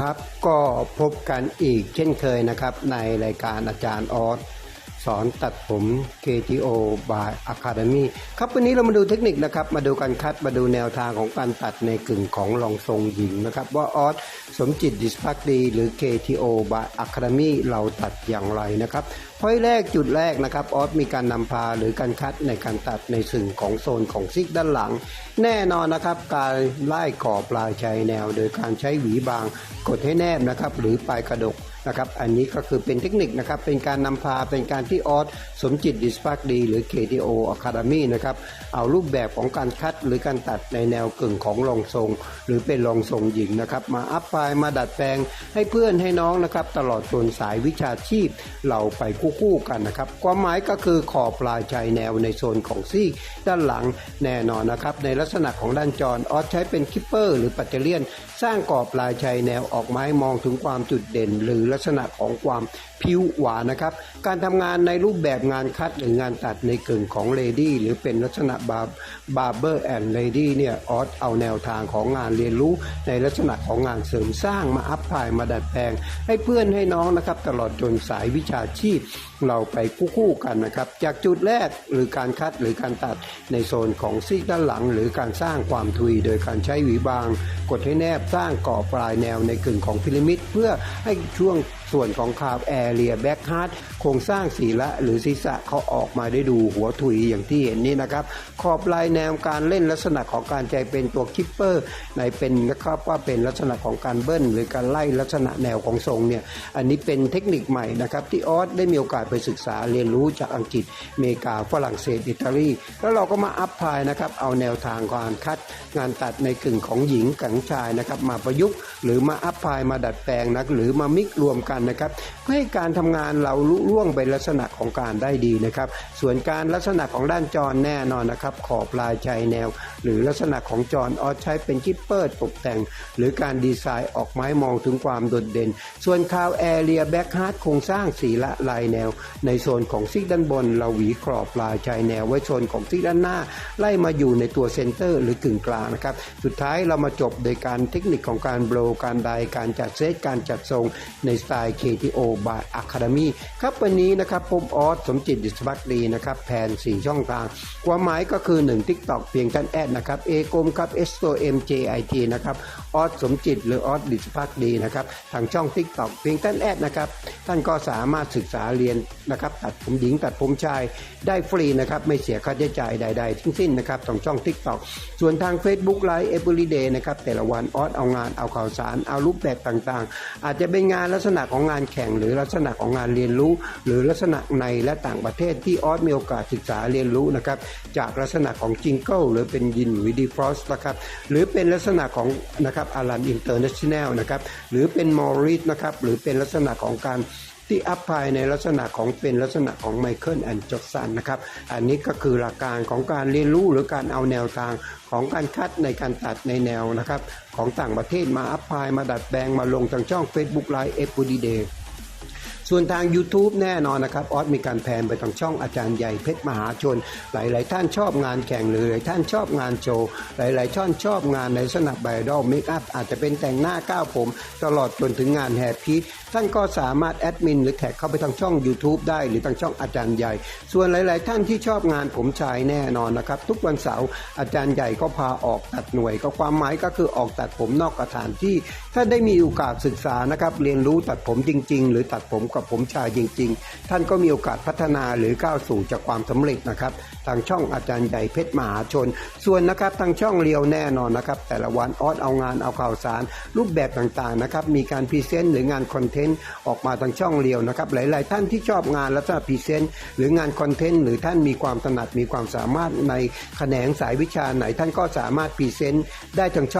ครับ ก็พบกันอีกเช่นเคยนะครับ ในรายการอาจารย์ออส สอนตัดผม KTO by Academy ครับวันนี้เรามาดูเทคนิคนะครับ มาดูการคัดมาดูแนวทางของการตัดในกึ่งของรองทรงหญิงนะครับ ว่าออสสมจิตดิสพักดี หรือ KTO by Academy เราตัดอย่างไรนะครับพอยแรกจุดแรกนะครับออสมีการนำพาหรือการคัดในการตัดในส่วนของโซนของซิกด้านหลัง แน่นอนนะครับการไล่ก่อปลายชายแนว โดยการใช้หวีบาง กดให้แนบนะครับหรือปลายกระดก นะครับ อันนี้ก็คือเป็นเทคนิคนะครับ เป็นการนำพาเป็นการที่ออสสมจิตดิสพักดี หรือ KTO Academy นะครับ เอารูปแบบของการคัดหรือการตัดในแนวกึ่งของรองทรง หรือเป็นรองทรงหญิงนะครับ มาอัพพลายมาดัดแปลงให้เพื่อนให้น้องนะครับ ตลอดจนสายวิชาชีพเราไปคู่ๆกันนะครับ ความหมายก็คือขอบปลายชายแนวในโซนของซีกด้านหลังแน่นอนนะครับ ในลักษณะของด้านจรออสใช้เป็นคิปเปอร์ หรือปัตเตเลียน สร้างกรอบปลายชายแนวออกไม้มองถึงความจุดเด่น หรือลักษณะของความผิวหวานนะครับ การทำงานในรูปแบบงานคัดหรืองานตัดในกึ่งของเลดี้หรือเป็นลักษณะบาร์บาร์เบอร์แอนด์เลดี้เนี่ยออสเอาแนวทางของงานเรียนรู้ ในลักษณะของงานเสริมสร้างมาอัพพายมาดัดแปลง ให้เพื่อนให้น้องนะครับ ตลอดจนสายวิชาชีพเราไปคู่กันนะครับ จากจุดแรกหรือการคัดหรือการตัดในโซนของซีกด้านหลัง หรือการสร้างความทุย โดยการใช้หวีบาง กดให้แนบสร้างก่อปลายแนวในกึ่งของพีระมิด เพื่อให้ช่วง Woo! ส่วนของคาบแอร์เรียแบ็กฮาร์ดโครงสร้างศีละหรือศีรษะเขาออกมาได้ดูหัวถุยอย่างที่เห็นนี่นะครับ ขอบลายแนวการเล่นลักษณะของการใจเป็นตัวคิปเปอร์ในเป็นนะครับว่าเป็นลักษณะของการเบิ้ลหรือการไล่ลักษณะแนวของทรงเนี่ยอันนี้เป็นเทคนิคใหม่นะครับที่ออสได้มีโอกาสไปศึกษาเรียนรู้จากอังกฤษอเมริกาฝรั่งเศสอิตาลีแล้วเราก็มาอัพพลายนะครับเอาแนวทางการคัดงานตัดในกึ่งของหญิงกับชายนะครับมาประยุกต์หรือมาอัพพลายมาดัดแปลงนะหรือมามิกรวมกันนะครับเพื่อให้การทำงานเราลุล่วงไปลักษณะของการได้ดีนะครับ ส่วนการลักษณะของด้านจรแน่นอนนะครับ ขอบลายชายแนว หรือลักษณะของจรออใช้เป็นกิปเปอร์ตกแต่ง หรือการดีไซน์ออกไม้มองถึงความโดดเด่น ส่วนคาวแอเรียแบ็กฮาร์ดโครงสร้างสีละลายแนว ในโซนของซิกด้านบน เราหวีกรอบลายชายแนว ไว้โซนของซิกด้านหน้า ไล่มาอยู่ในตัวเซนเตอร์ หรือกึ่งกลางนะครับสุดท้ายเรามาจบโดยการเทคนิคของการโบรการไดการจัดเซตการจัดทรงในสไตล์ KTO by Academy ครับวันนี้นะครับผมออสสมจิตดิสบักดีนะครับแผน 4 ช่องทาง ความหมายก็คือ 1 TikTok เพียงท่านแอดนะครับเอกลมครับ S O M J I T นะครับออสสมจิตหรือออสดิสพักดีนะครับทางช่อง TikTok เพียงท่านแอดนะครับท่านก็สามารถศึกษาเรียนนะครับตัดผมหญิงตัดผมชายได้ฟรีนะครับไม่เสียค่าใช้จ่ายใด ๆ ทั้งสิ้นนะครับทางช่อง TikTok ส่วนทาง Facebook Live Everyday นะครับแต่ละวันออสเอางานเอาข่าวสารเอารูปแบบต่างๆ อาจจะเป็นงานลักษณะของงานแข่ง หรือลักษณะของงานเรียนรู้ หรือลักษณะในและต่างประเทศที่ออสมีโอกาสศึกษาเรียนรู้นะครับจากลักษณะของจิงเกิลหรือเป็นยินวิดีฟรอสนะครับหรือเป็นลักษณะของนะครับอารันอินเตอร์เนชั่นแนลนะครับหรือเป็นมอริสนะครับหรือเป็นลักษณะของการ ที่อัพพายในลักษณะของเป็นลักษณะของไมเคิลแอนด์จอร์สันนะครับ อันนี้ก็คือหลักการของการเรียนรู้หรือการเอาแนวทางของการคัดในการตัดในแนวนะครับ ของต่างประเทศมาอัพพายมาดัดแปลงมาลงทางช่อง Facebook Live e v e r y d a y ส่วนทาง YouTube แน่นอนนะครับออสมีการแพนไปทางช่องอาจารย์ใหญ่เพชรมหาชน หลาย ๆ ท่านชอบงานแข่งหรือหลายท่านชอบงานโชว์ หลาย ๆ ท่านชอบงานในลักษณะไบดอลเมคอัพอาจจะเป็นแต่งหน้าก้าวผม ตลอดจนถึงงานแฮปปี้ท่านก็สามารถแอดมินหรือแท็กเข้าไปทางช่อง YouTube ได้หรือทางช่องอาจารย์ใหญ่ ส่วนหลาย ๆ ท่านที่ชอบงานผมชายแน่นอนนะครับ ทุกวันเสาร์อาจารย์ใหญ่ก็พาออกตัดหน่วย ก็ความหมายก็คือออกตัดผมนอกสถานที่ ถ้าได้มีโอกาสศึกษานะครับเรียนรู้ตัดผมจริง ๆ หรือตัดผมกับผมชายจริง ๆ ท่านก็มีโอกาสพัฒนาหรือก้าวสู่จากความสำเร็จนะครับ ทางช่องอาจารย์ใหญ่เพชรมหาชน ส่วนนะครับทางช่องเรียวแน่นอนนะครับ แต่ละวันออสเอางานเอาข่าวสาร รูปแบบต่างๆนะครับมีการพรีเซนต์หรืองานคอนเทนต์ออกมาทางช่องเรียวนะครับ หลายๆ ท่านที่ชอบงานลักษณะพรีเซนต์หรืองานคอนเทนต์หรือท่านมีความถนัดมีความสามารถในแขนงสายวิชาไหนท่านก็สามารถพรีเซนต์ได้ทางช่อง